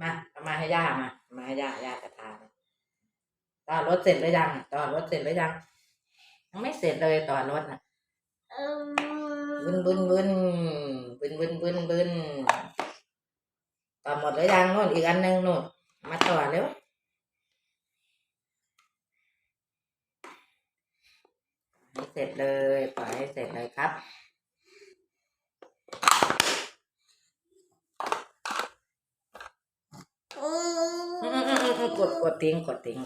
มาเอามาให้ย่ามาเอามาให้ย่าย่าจะทานต่อรถเสร็จหรือยังต่อรถเสร็จหรือยังยังไม่เสร็จเลยต่อรถน่ะเอิ่มบึนบึนบึนบึนบึนบึนบึนต่อหมดหรือยังโน่นอีกอันหนึ่งโน่นมาต่อเร็วให้เสร็จเลยปล่อยให้เสร็จเลยครับ อืม กดกดทิ้งกดทิ้ง